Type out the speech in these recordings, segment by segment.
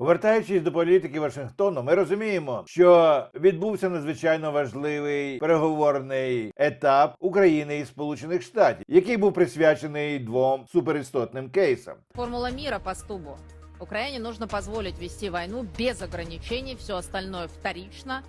Повертаючись до політики Вашингтону, ми розуміємо, що відбувся надзвичайно важливий переговорний етап України і Сполучених Штатів, який був присвячений двом суперістотним кейсам. Формула мира по стубу. Украине нужно позволить вести войну без ограничений, все остальное вторично,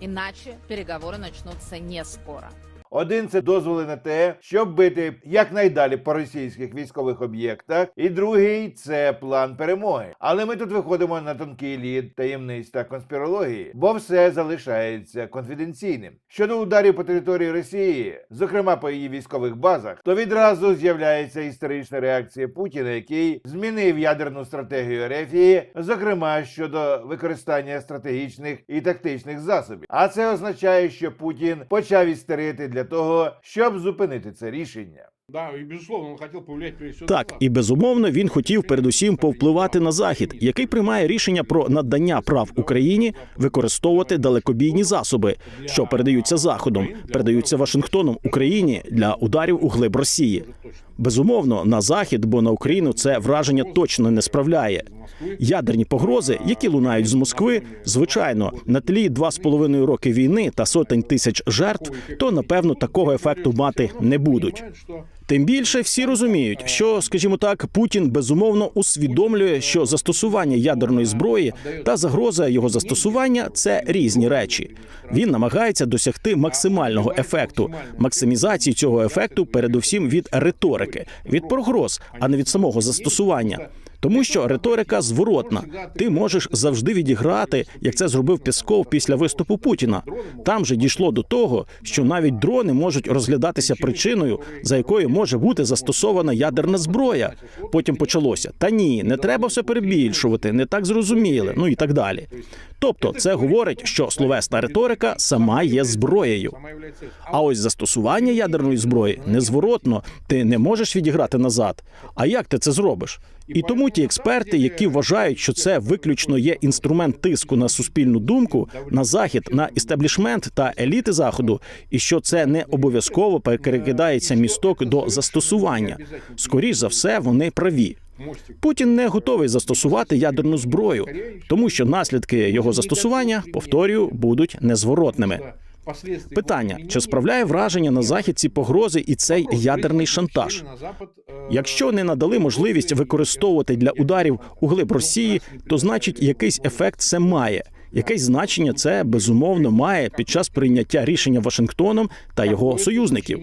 иначе переговоры начнутся не скоро. Один це дозволи на те, щоб бити якнайдалі по російських військових об'єктах, і другий це план перемоги. Але ми тут виходимо на тонкий лід таємниць та конспірології, бо все залишається конфіденційним. Щодо ударів по території Росії, зокрема по її військових базах, то відразу з'являється історична реакція Путіна, який змінив ядерну стратегію Рефії, зокрема щодо використання стратегічних і тактичних засобів. А це означає, що Путін почав істерити для того, щоб зупинити це рішення. Да, і безусловно, він хотів повлияти на Так, і безумовно він хотів передусім повпливати на захід, який приймає рішення про надання прав Україні використовувати далекобійні засоби, що передаються заходом, передаються Вашингтоном Україні для ударів у глиб Росії. Безумовно, на захід, бо на Україну це враження точно не справляє. Ядерні погрози, які лунають з Москви, звичайно, на тлі два з половиною роки війни та сотень тисяч жертв, то напевно такого ефекту мати не будуть. Тим більше всі розуміють, що, скажімо так, Путін безумовно усвідомлює, що застосування ядерної зброї та загроза його застосування це різні речі. Він намагається досягти максимального ефекту, максимізації цього ефекту, передусім від риторики, від прогроз, а не від самого застосування. Тому що риторика зворотна. Ти можеш завжди відіграти, як це зробив Пісков після виступу Путіна. Там же дійшло до того, що навіть дрони можуть розглядатися причиною, за якою може бути застосована ядерна зброя. Потім почалося: та ні, не треба все перебільшувати, не так зрозуміли, ну і так далі. Тобто, це говорить, що словесна риторика сама є зброєю. А ось застосування ядерної зброї незворотно, ти не можеш відіграти назад. А як ти це зробиш? І тому ті експерти, які вважають, що це виключно є інструмент тиску на суспільну думку, на захід, на істеблішмент та еліти заходу, і що це не обов'язково перекидається місток до застосування. Скоріш за все, вони праві. Путін не готовий застосувати ядерну зброю, тому що наслідки його застосування, повторюю, будуть незворотними. Питання: чи справляє враження на захід ці погрози і цей ядерний шантаж? э, Якщо не надали можливість використовувати для ударів у глиб Росії, то значить якийсь ефект це має. Якесь значення це безумовно має під час прийняття рішення Вашингтоном та його союзників.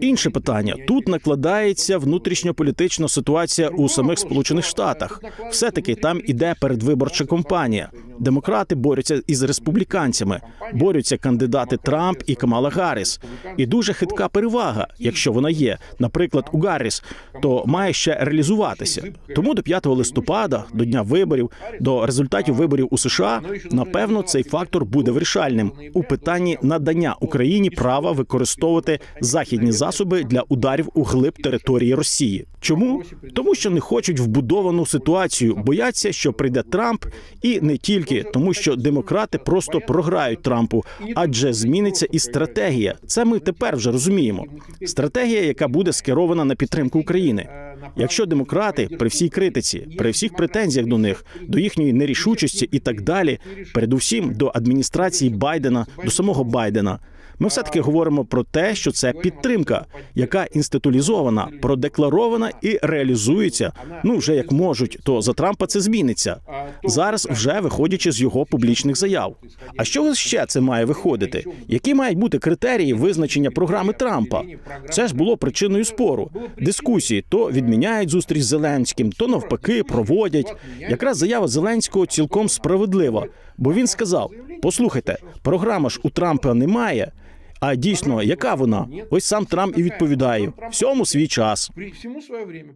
Інше питання тут накладається внутрішньополітична ситуація у самих Сполучених Штатах. Все таки там іде передвиборча кампанія. Демократи борються із республіканцями, борються кандидати Трамп і Камала Гарріс. І дуже хитка перевага, якщо вона є, наприклад, у Гарріс, то має ще реалізуватися. Тому до 5 листопада, до дня виборів, до результатів виборів у США, напевно, цей фактор буде вирішальним. У питанні надання Україні права використовувати західні засоби для ударів у глиб території Росії. Чому? Тому що не хочуть вбудовану ситуацію, бояться, що прийде Трамп, і не тільки тому, що демократи просто програють Трампу, адже зміниться і стратегія. Це ми тепер вже розуміємо. Стратегія, яка буде скерована на підтримку України. Якщо демократи при всій критиці, при всіх претензіях до них, до їхньої нерішучості і так далі, передусім до адміністрації Байдена, до самого Байдена. Ми все таки говоримо про те, що це підтримка, яка інституалізована, продекларована і реалізується. Ну вже як можуть, то за Трампа це зміниться. Зараз вже виходячи з його публічних заяв. А чого ще це має виходити? Які мають бути критерії визначення програми Трампа? Це ж було причиною спору, дискусії. То відміняють зустріч з Зеленським, то навпаки проводять. Якраз заява Зеленського цілком справедлива, бо він сказав: послухайте, програма ж у Трампа немає. А дійсно, яка вона? Ось сам Трамп і відповідає: всьому свій час.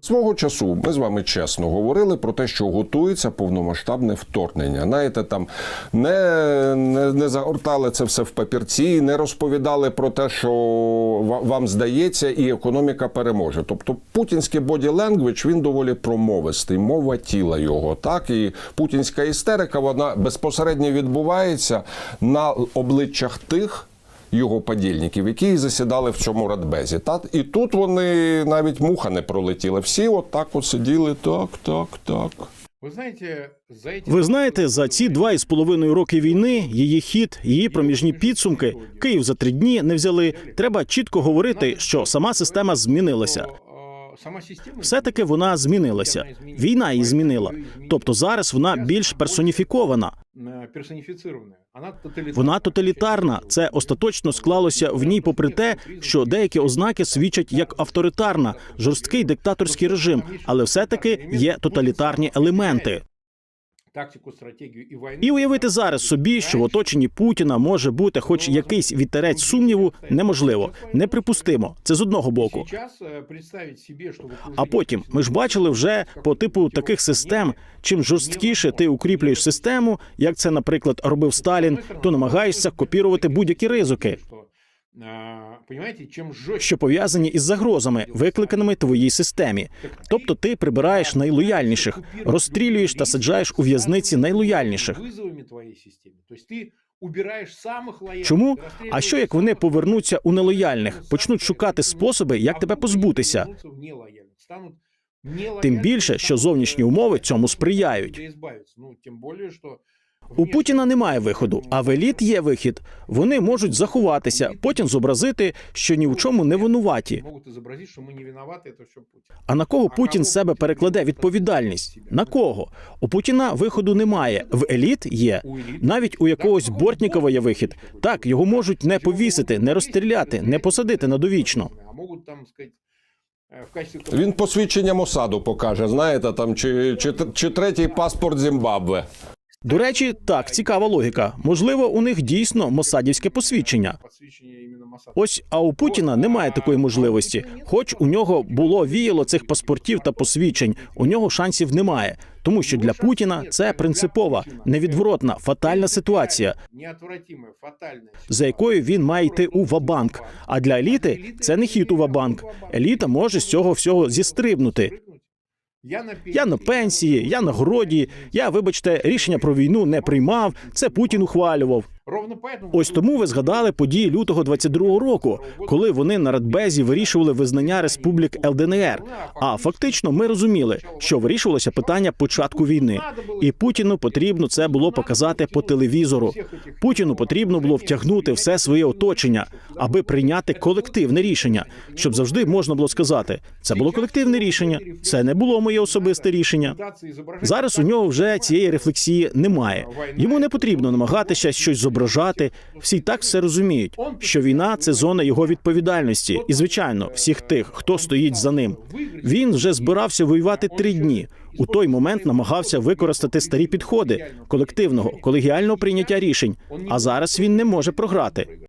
Свого часу ми з вами чесно говорили про те, що готується повномасштабне вторгнення. Знаєте, там не, не, не загортали це все в папірці, не розповідали про те, що вам здається, і економіка переможе. Тобто путінський боді ленгвич він доволі промовистий, мова тіла його. Так і путінська істерика вона безпосередньо відбувається на обличчях тих його подільників, які засідали в цьому радбезі. Та і тут вони навіть муха не пролетіла. Всі от так от сиділи, так, так, так. Вы знаете, за. Ви знаєте, за ці два із половиною роки війни її хід, її проміжні підсумки Київ за три дні не взяли. Треба чітко говорити, що сама система змінилася. Все-таки вона змінилася. Війна її змінила. Тобто зараз вона більш персоніфікована. персоніфіцирована. Вона тоталітарна. Вона тоталітарна. Це остаточно склалося в ній, попри те, що деякі ознаки свідчать як авторитарна, жорсткий диктаторський режим, але все-таки є тоталітарні елементи. Тактику, стратегію і війну. І уявити зараз собі, що в оточенні Путіна може бути хоч якийсь вітерець сумніву, неможливо, неприпустимо. Це з одного боку. Е, А потім ми ж бачили вже по типу таких систем. Чим жорсткіше ти укріплюєш систему, як це, наприклад, робив Сталін, то намагаєшся копірувати будь-які ризики, Що, що пов'язані із загрозами, викликаними твоїй системі. Тобто ти прибираєш найлояльніших, розстрілюєш та саджаєш у в'язниці найлояльніших. Тобто убираєш самих лояльних. Чому? А що як вони повернуться у нелояльних, Ну, почнуть шукати способи, як тебе позбутися? Тим більше, що зовнішні умови цьому сприяють. У Путіна немає виходу, а в еліт є вихід. Вони можуть заховатися, потім зобразити, що ні в чому не винуваті. А на кого Путін себе перекладе відповідальність? На кого? У Путіна виходу немає. В еліт є. Навіть у якогось Бортнікова є вихід. Так, його можуть не повісити, не розстріляти, не посадити на довічно. А можуть там сказати, в качестві Він посвідчення Мосаду покаже, знаєте, там чи, чи, чи третій паспорт Зімбабве. До речі, так, цікава логіка. Можливо, у них дійсно мосадівське посвідчення. Ось а у Путіна немає такої можливості. Хоч у нього було віяло цих паспортів та посвідчень, у нього шансів немає, тому що для Путіна це принципова, невідворотна, фатальна ситуація, за якою він має йти у вабанк. А для еліти це не хід у вабанк. Еліта може з цього всього зістрибнути. Я на Я на пенсії, я на городі. Я, вибачте, рішення про війну не приймав. Це Путін ухвалював. Ровно Ось тому ви згадали події лютого 22-го року, коли вони на Радбезі вирішували визнання республік ЛДНР. А фактично ми розуміли, що вирішувалося питання початку війни, і Путіну потрібно це було показати по телевізору. Путіну потрібно було втягнути все своє оточення, аби прийняти колективне рішення, щоб завжди можна було сказати: це було колективне рішення, це не було моє особисте рішення. Зараз у нього вже цієї рефлексії немає. Йому не потрібно намагатися щось зображати. Всі так все розуміють, що війна це зона його відповідальності, і звичайно, всіх тих, хто стоїть за ним. Він вже збирався воювати три дні. У той момент намагався використати старі підходи колективного колегіального прийняття рішень. А зараз він не може програти.